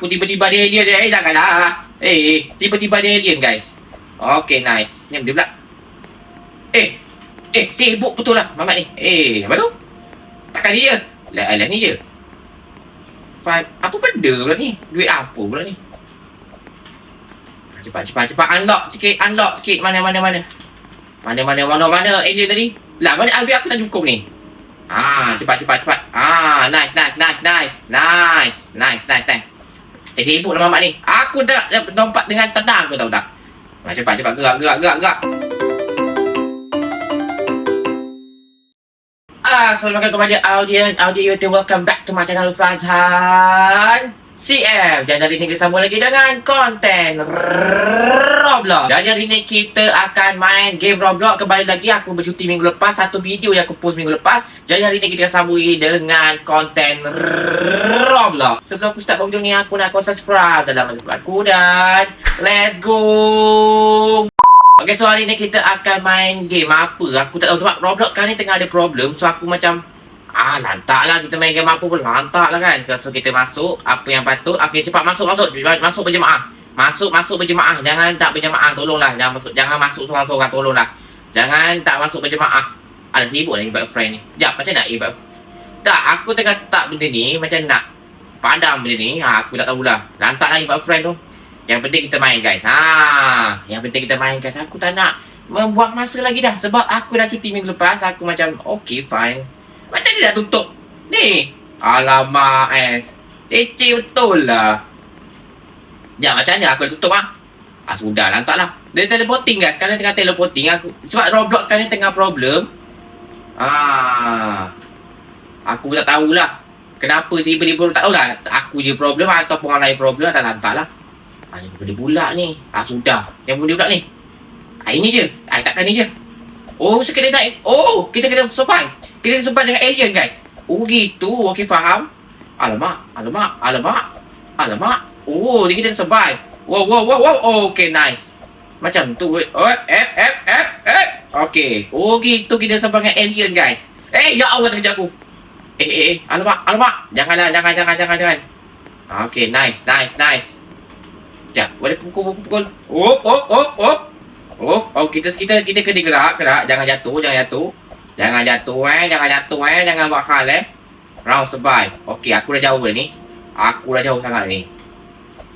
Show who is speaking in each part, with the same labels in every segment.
Speaker 1: Aku tiba-tiba ada alien dia. Eh, janganlah. Eh, tiba-tiba ada alien, guys. Okay, nice. Ni dia pula. Eh, eh, sibuk betul lah Mamat ni. Eh, apa tu? Takkan dia. Lah, lah ni je. Five. Apa benda pula ni? Duit apa pula ni? Cepat, cepat, cepat. Unlock sikit, unlock sikit. Mana, mana, mana. Mana, mana, mana, mana alien tadi? Lah, mana duit aku tak cukup ni? Ah, cepat, cepat, cepat. Ah, nice, nice, nice, nice. Nice, nice, nice, nice. Eh, sibuk lah mamak ni. Aku dah lompat dengan tenang kau tahu tak? Ah, cepat, cepat. Gerak, gerak, gerak, gerak. Assalamualaikum kepada audiens audio YouTube Welcome back to my channel Fazhan CM Dan hari ini kita sambung lagi dengan konten Roblox. Dan hari ini kita akan main game Roblox. Kembali lagi aku bercuti minggu lepas. Satu video yang aku post minggu lepas. Jadi hari ini kita sambung lagi dengan konten Roblox. Sebelum aku start video ni aku nak kau subscribe dalam YouTube aku Dan let's go. Okay, so hari ni kita akan main game. Apa? Aku tak tahu sebab Roblox sekarang ni tengah ada problem. So aku macam Ah, lantak lah kita main game apa pun lantak lah kan. So kita masuk apa yang patut. Okay, cepat masuk masuk. Masuk berjemaah. Masuk masuk berjemaah. Jangan tak berjemaah. Tolonglah. Jangan masuk jangan masuk seorang-seorang tolonglah. Jangan tak masuk berjemaah. Ada sibuk lah invite friend ni. Sekejap, macam nak invite Tak, aku tengah start benda ni macam nak padam benda ni. Ha, aku tak tahulah. Lantak lah invite friend tu. Yang penting kita main guys. Ha, yang penting kita main guys. Aku tak nak membuang masa lagi dah sebab aku dah cuti minggu lepas. Aku macam okay fine. Macam dia dah tutup. Ni. Alamak eh. Leceh betul lah. Ya macam mana aku dah tutup ah? Ah sudah lah lah. Dia teleporting guys. Sekarang tengah teleporting aku. Sebab Roblox sekarang tengah problem. Ah. Aku tak tahulah. Kenapa tiba-tiba tak tahulah. Aku je problem ataupun orang lain problem tak lantak lah. Ah, ni boleh pula ni. Ah, sudah. Yang boleh pula ni. Ah, ini je. Ah, takkan ni je. Oh, kena naik. Oh, kita kena survive. Kita survive dengan alien, guys. Oh, gitu. Okey, faham. Alamak. Alamak. Alamak. Alamak. Oh, ni kita survive. Wow, wow, wow, wow. Oh, okay, nice. Macam tu. Oh, F, F, F, F. Okay. Oh, gitu kita survive dengan alien, guys. Eh, ya Allah, terkejap aku. Eh, eh, eh. Alamak, alamak. Janganlah, jangan, jangan, jangan, jangan. Okay, nice, nice, nice. Ya, boleh pukul pukul pukul. Oh, oh, oh, oh. Oh, oh kita kita kita kena gerak, gerak. Jangan jatuh, jangan jatuh. Jangan jatuh eh, jangan jatuh eh, jangan buat hal eh. Round survive. Okey, aku dah jauh ni. Aku dah jauh sangat ni.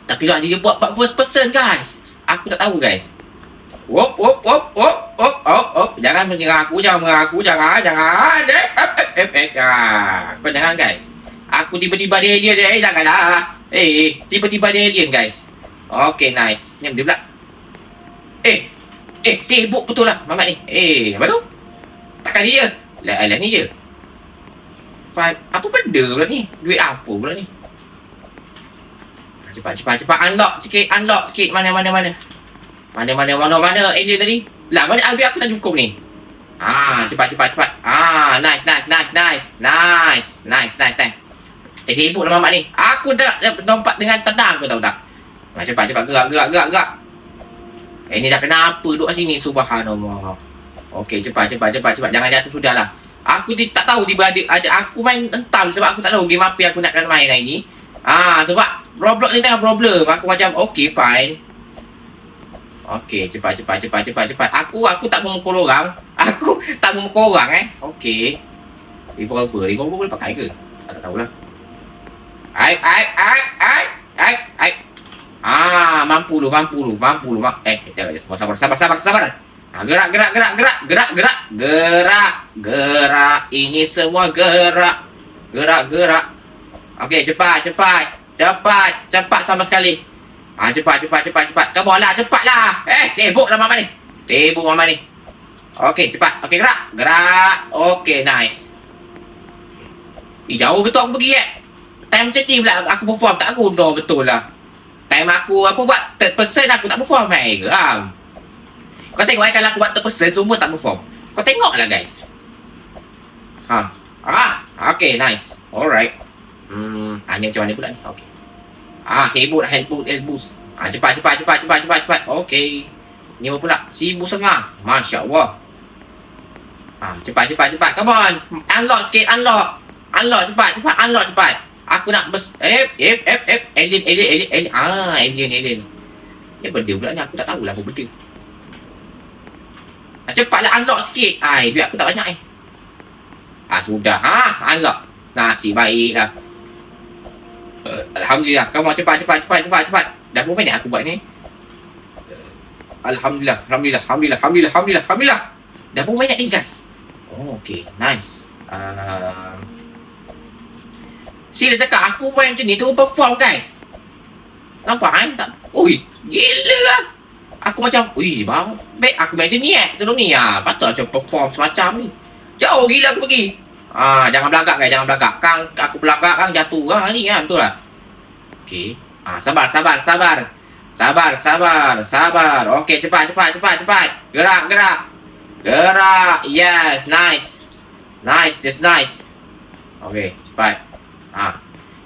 Speaker 1: Tapi kan dia buat buat first person guys. Aku tak tahu guys. Wop wop wop wop wop wop wop. Jangan menyerang aku, jangan menyerang aku, jangan, jangan. Eh, eh, eh, eh, ah. Kau jangan guys. Aku tiba-tiba ada alien dia. Eh, janganlah. Eh, tiba-tiba ada alien guys. Okay, nice. Ni dia pula. Eh, eh, sibuk betul lah Mamat ni. Eh, apa tu? Takkan dia. Lah, lah ni je. Five. Apa benda pula ni? Duit apa pula ni? Cepat, cepat, cepat. Unlock sikit, unlock sikit. Mana, mana, mana. Mana, mana, mana, mana alien tadi? Lah, mana duit aku tak cukup ni? Ah, cepat, cepat, cepat. Ah, nice, nice, nice, nice. Nice, nice, nice, nice. Eh, sibuk lah Mamat ni. Aku dah, lompat dengan tenang kau tahu tak? Ha, cepat, cepat. Gerak, gerak, gerak, gerak. Eh, ni dah kenapa duduk sini? Subhanallah. Okey, cepat, cepat, cepat, cepat. Jangan jatuh sudah lah. Aku di, tak tahu tiba ada, ada aku main entam sebab aku tak tahu game apa yang aku nak kena main hari ni. Ah, sebab Roblox ni tengah problem. Aku macam, okay, fine. Okey, cepat, cepat, cepat, cepat, cepat. Aku, aku tak memukul orang. Aku tak memukul orang eh. Okey. Revolver, revolver boleh pakai ke? Tak tahulah. Ai, ai, ai, ai, ai, ai. Ah, mampu lu, mampu lu, mampu lu. Eh, jangan sabar, sabar, sabar, sabar. Ah, gerak, gerak, gerak, gerak, gerak, gerak, gerak, gerak. Ini semua gerak, gerak, gerak. Okey, cepat, cepat, cepat, cepat sama sekali. Ah, cepat, cepat, cepat, cepat. On lah, cepatlah. Eh, sibuk lah mama ni. Sibuk mama ni. Okey, cepat. Okey, gerak, gerak. Okey, nice. Eh, jauh betul aku pergi eh. Time macam ni pula aku perform tak guna betul lah. Time aku apa buat third person aku tak perform eh geram. Kau tengok eh kalau aku buat person semua tak perform. Kau tengok lah guys. Ha. Ah, okay nice. Alright. Hmm, ah, ni macam mana pula ni? Okay. Ah, sibuk dah hand boost, hand boost. Ah, cepat, cepat, cepat, cepat, cepat, cepat. Okay. Ni apa pula? Sibuk setengah. Masya Allah. Ah, cepat, cepat, cepat. Come on. Unlock sikit, unlock. Unlock cepat, cepat, unlock cepat. Aku nak bers... Eh, eh, eh, eh. Alien, alien, alien, alien. Ah, alien, alien. Ni benda pula ni. Aku tak tahulah apa benda. Ah, cepatlah unlock sikit. Ai, duit aku tak banyak eh. Ah, sudah. Ha, unlock. Nasib baiklah. Uh, Alhamdulillah. Kamu cepat, cepat, cepat, cepat, cepat. Dah berapa minit aku buat ni? Alhamdulillah, Alhamdulillah, Alhamdulillah, Alhamdulillah, Alhamdulillah, Alhamdulillah. Dah berapa ni guys? Oh, okay. Nice. Uh, Sila cakap aku main macam ni tu perform guys. Nampak kan? Tak. Ui, gila lah. Aku macam, ui, bang. Baik aku macam ni eh. Sebelum ni ah. Patut macam perform semacam ni. Jauh gila aku pergi. Ah, jangan belagak guys, jangan belagak. Kang aku belagak kang jatuh kang ni kan, betul lah. Okey. Ah, sabar, sabar, sabar. Sabar, sabar, sabar. Okey, cepat, cepat, cepat, cepat. Gerak, gerak. Gerak. Yes, nice. Nice, just nice. Okey, cepat. Ah.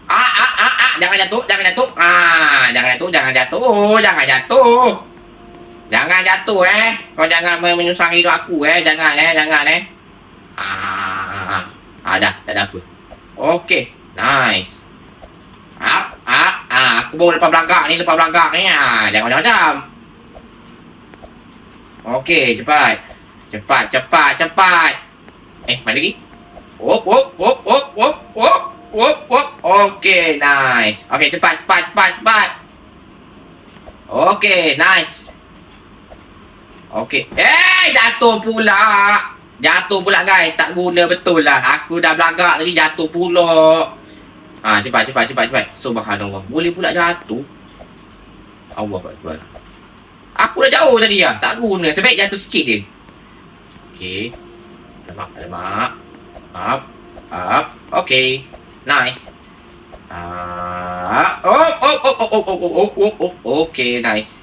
Speaker 1: Ah, ah, ah, ah, jangan jatuh, jangan jatuh. Ah, jangan jatuh, jangan jatuh, jangan jatuh. Jangan jatuh eh. Kau jangan menyusahkan hidup aku eh. Jangan eh, jangan eh. Ah, ah, dah, tak ada apa. Okey, nice. Ah, ah, ah, aku baru lepas belagak ni, lepas belagak ni. Ah, jangan macam-macam. Okey, cepat. Cepat, cepat, cepat. Eh, mana lagi? Wop, wop, wop, wop, wop, wop, wop, wop. Okey, nice. Okey, cepat, cepat, cepat, cepat. Okey, nice. Okey. Eh, jatuh pula. Jatuh pula guys. Tak guna betul lah. Aku dah belagak tadi jatuh pula. Ha, cepat, cepat, cepat, cepat. Subhanallah. Boleh pula jatuh. Allah Akbar. Aku dah jauh tadi lah. Tak guna. Sebaik jatuh sikit je. Okey. Alamak, alamak. Up. Up. Okey. Nice. Ah, oh, oh, oh, oh, oh, oh, oh, oh, oh, oh, okay, nice.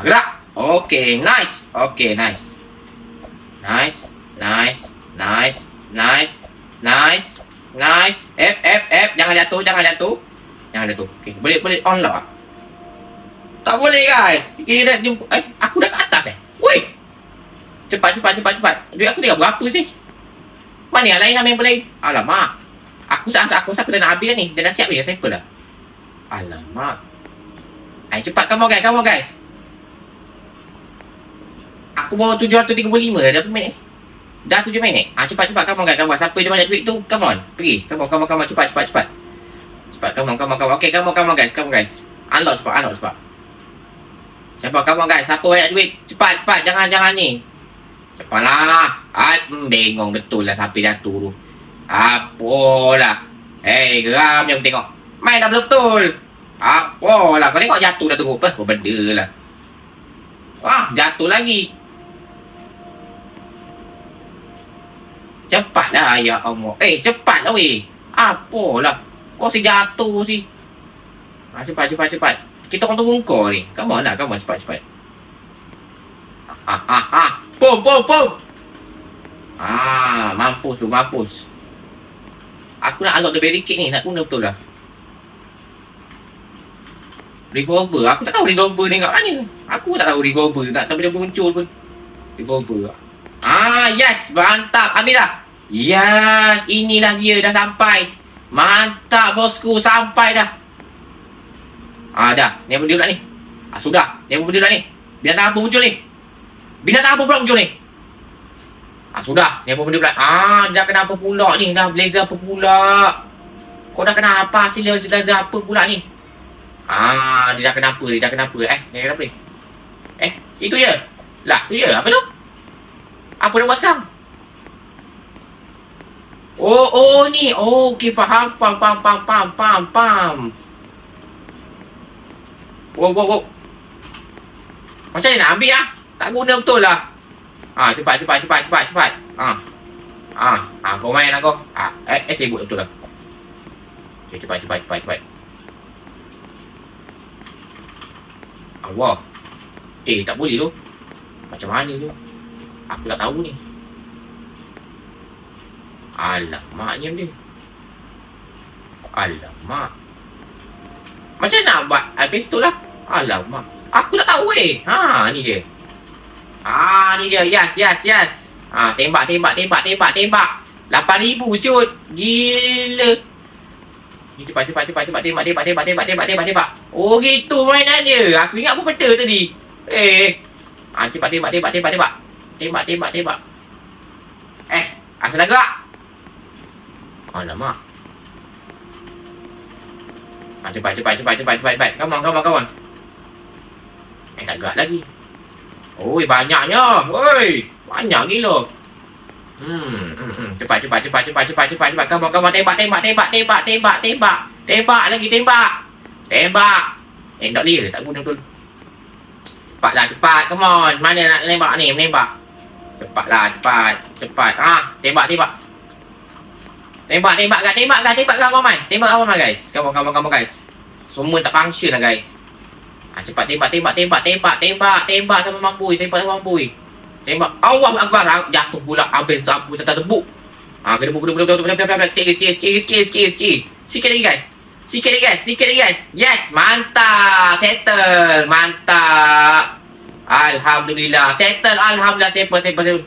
Speaker 1: Gerak. Okay, nice. Okay, nice. Nice, nice, nice, nice, nice, nice. F, F, F. Jangan jatuh, jangan jatuh. Jangan jatuh. Okay, boleh, boleh on lah. Tak boleh guys. Kira jumpa. Eh, aku dah kat atas eh. Woi. Cepat, cepat, cepat, cepat. Duit aku tinggal berapa sih? Mana yang lain lah main boleh? Alamak. Aku tak aku siapa dah nak habis ni. Dia dah siap ni, siapa dah? Alamak. Ay, cepat come on guys, come on guys. Aku bawa 735 dah berapa minit? Dah 7 minit. Ah cepat cepat guys, come on. Siapa dia banyak duit tu? Come on. Pergi. On, come on. Cepat cepat cepat. Cepat on. Okay, come on, come on guys, on guys. Unlock cepat, unlock cepat. Cepat on guys. Siapa banyak duit? Cepat cepat. Jangan jangan ni. Cepatlah. Ah, bengong betul lah sampai jatuh tu. Apalah. Hei, geram je tengok. Main dah betul. Apalah. Kau tengok jatuh dah teruk. Apa benda lah. Wah, jatuh lagi. Cepat dah, ya Allah. Eh, cepat lah weh. Apalah. Kau si jatuh si. Ha, cepat, cepat, cepat. Kita orang tunggu kau ni. Come on lah, come on. Cepat, cepat. Ha, ha, ha. Pum, pum, pum. Ah, mampus tu, mampus. Aku nak unlock the barricade ni, nak guna betul lah. Revolver, aku tak tahu revolver ni kat mana. Aku tak tahu revolver, tak tahu dia muncul pun. Revolver. Ah, yes, mantap. Ambil lah. Yes, inilah dia dah sampai. Mantap bosku, sampai dah. Ah, dah. Ni apa dia ni? Ah, sudah. Ni apa benda pula ni? Binatang apa muncul ni? Binatang apa pula muncul ni? Ah, sudah. Ni apa benda pula? Ah, dah kenapa pula ni? Dah blazer apa pula? Kau dah kenapa hasil blazer apa pula ni? Ah, dia dah kenapa? Dia dah kenapa? Eh, dia kenapa ni? Eh, itu je. Lah, tu je. Apa tu? Apa dia buat sekarang? Oh, oh ni. Oh, okey faham. Pam, pam, pam, pam, pam, pam. Wow, wow, wow. Macam mana nak ambil ah? Tak guna betul lah. Ah, cepat, cepat, cepat, cepat, cepat. Ah. Ah, ah, kau main lah kau. Ah, eh, eh sibuk betul lah. Okay, cepat, cepat, cepat, cepat. Allah. Eh, tak boleh tu. Macam mana tu? Aku tak tahu ni. Alamaknya dia. Alamak. Macam nak buat habis tu lah? Alamak. Aku tak tahu eh. Ha, ni dia. Ah, ni dia. Yes, yes, yes. Ah, tembak, tembak, tembak, tembak, tembak. 8000 shoot. Gila. Ni cepat, cepat, cepat, cepat. Tembak, tembak, tembak, tembak, tembak, tembak, tembak. Oh, gitu mainan dia. Aku ingat apa benda tadi. Eh. Ah, cepat, tembak, tembak, tembak, tembak. Tembak, tembak, tembak. Eh, asal dah gerak. Alamak. Ah, cepat, cepat, cepat, cepat, cepat, cepat. Come on, come on, come on. Eh, tak gerak lagi. Oi, banyaknya. Oi, banyak gila. Hmm, hmm, hmm. Cepat, cepat, cepat, cepat, cepat, cepat, cepat. Come on. Tembak, tembak, tembak, tembak, tembak, tembak. Tembak lagi, tembak. Tembak. Eh, tak boleh. Tak guna tu. Cepatlah, cepat. Come on. Mana nak tembak ni? Menembak. Cepatlah, cepat. Cepat. Ah, tembak, tembak. Tembak, tembak kan, tembak kan, tembak kan, Mamai. Tembak kan, Mamai, guys. Come on, guys. Semua tak function lah, guys. Ah, cepat tembak, tembak, tembak, tembak, tembak, tembak sama mampu, tembak sama mampu. Tembak. Allah Akbar. Ah, Jatuh pula habis sapu tak tebuk. Ah, kena buku dulu dulu dulu dulu sikit sikit sikit sikit sikit sikit. Sikit lagi guys. Sikit lagi guys, sikit lagi guys. Yes, mantap. Settle. Mantap. Alhamdulillah. Settle. Alhamdulillah. Simple, simple, simple.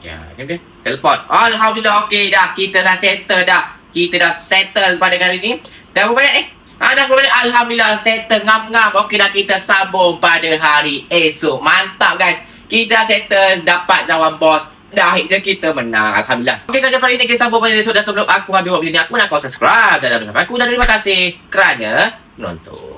Speaker 1: Ya, ni dia. Teleport. Alhamdulillah. Okey dah. Kita dah settle dah. Kita dah settle pada kali ni. Dah berapa banyak ni? Ah, dah berapa banyak? Alhamdulillah. Settle. Ngam-ngam. Okey dah kita sambung pada hari esok. Mantap guys. Kita dah settle. Dapat lawan bos. Dah akhirnya kita menang. Alhamdulillah. Okey saja pada ini kita sambung pada esok. Dan sebelum aku habis buat video ni. Aku nak kau subscribe. Dan aku. Dan terima kasih kerana menonton.